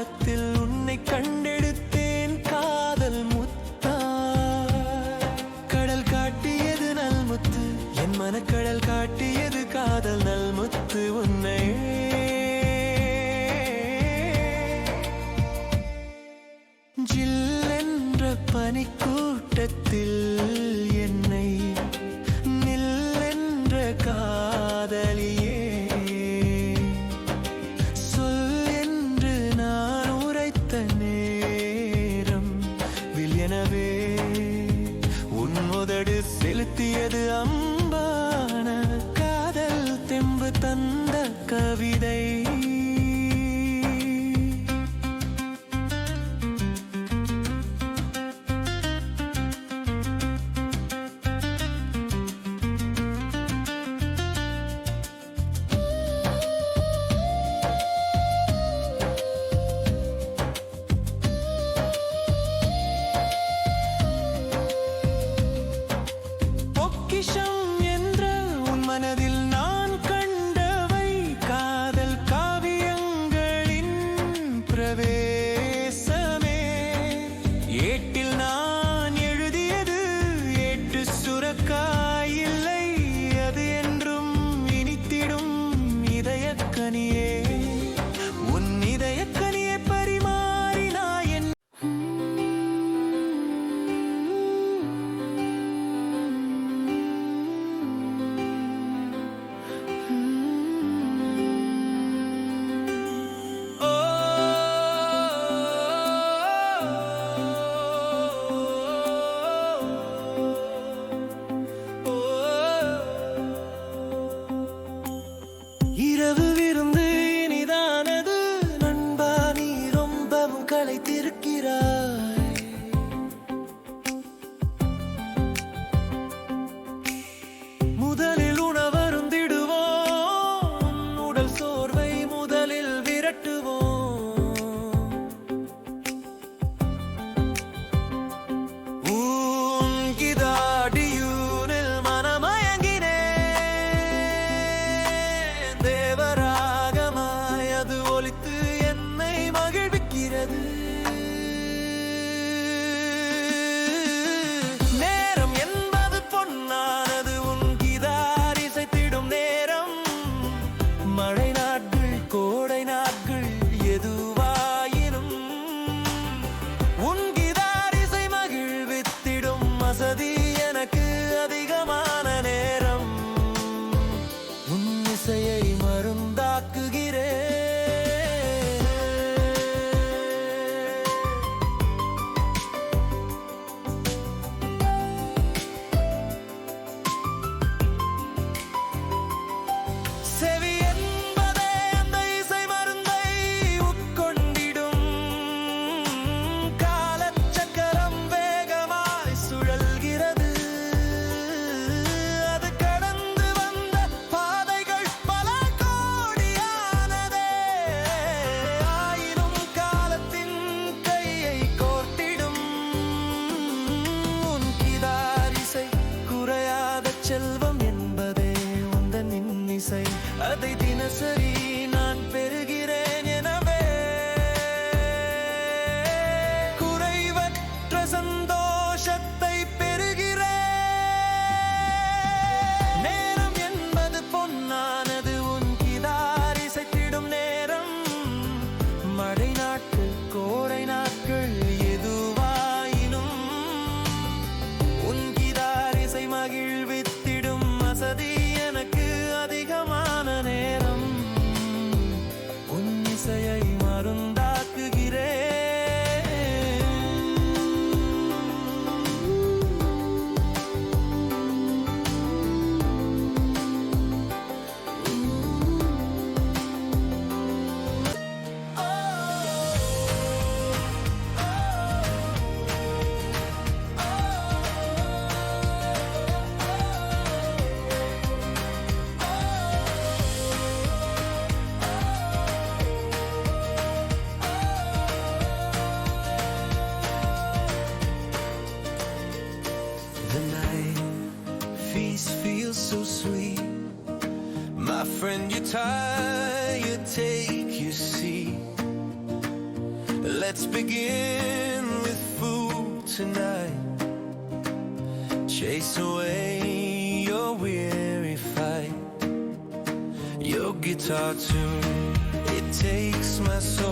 கடலாழத்தில் so sweet. My friend, you're tired, take your seat. Let's begin with food tonight. Chase away your weary fight. Your guitar tune, it takes my soul.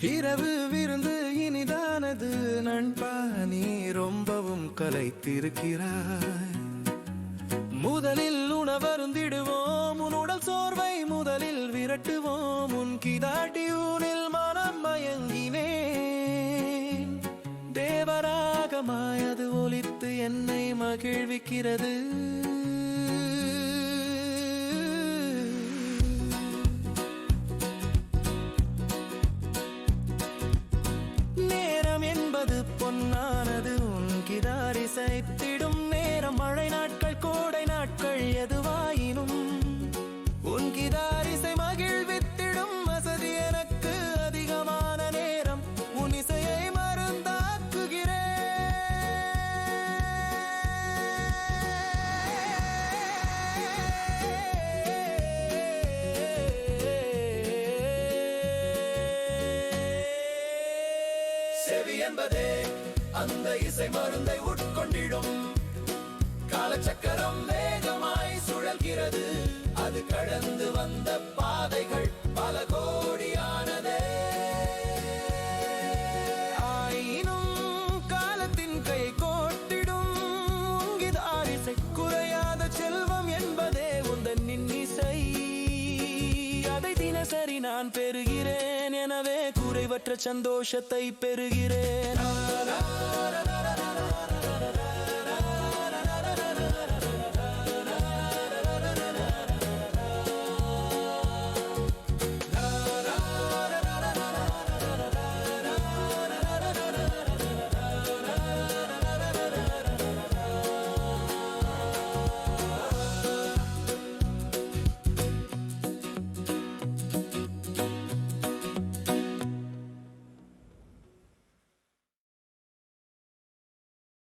இரவு விருந்து இனிதானது நண்பா நீ ரொம்பவும் கலைத்திருக்கிறாய். முதலில் உணவருந்திடுவோம் உன் உடல் சோர்வை முதலில் விரட்டுவோம் உன் கிதாட்டியூனில் மனம் மயங்கினேன். தேவராகமாய் அது ஒலித்து என்னை மகிழ்விக்கிறது. அந்த இசை மருந்தை உட்கொண்டிடும். காலச்சக்கரம் வேகமாய் சுழல்கிறது. அது கடந்து வந்த பாதைகள் பல கோடியானதே. ஆயினும் காலத்தின் கை கோட்டிடும். இசை குறையாத செல்வம் என்பதே உந்தன் இன்னிசை அதை தினசரி நான் பெறுகிறேன். எனவே குறைவற்ற சந்தோஷத்தை பெறுகிறேன்.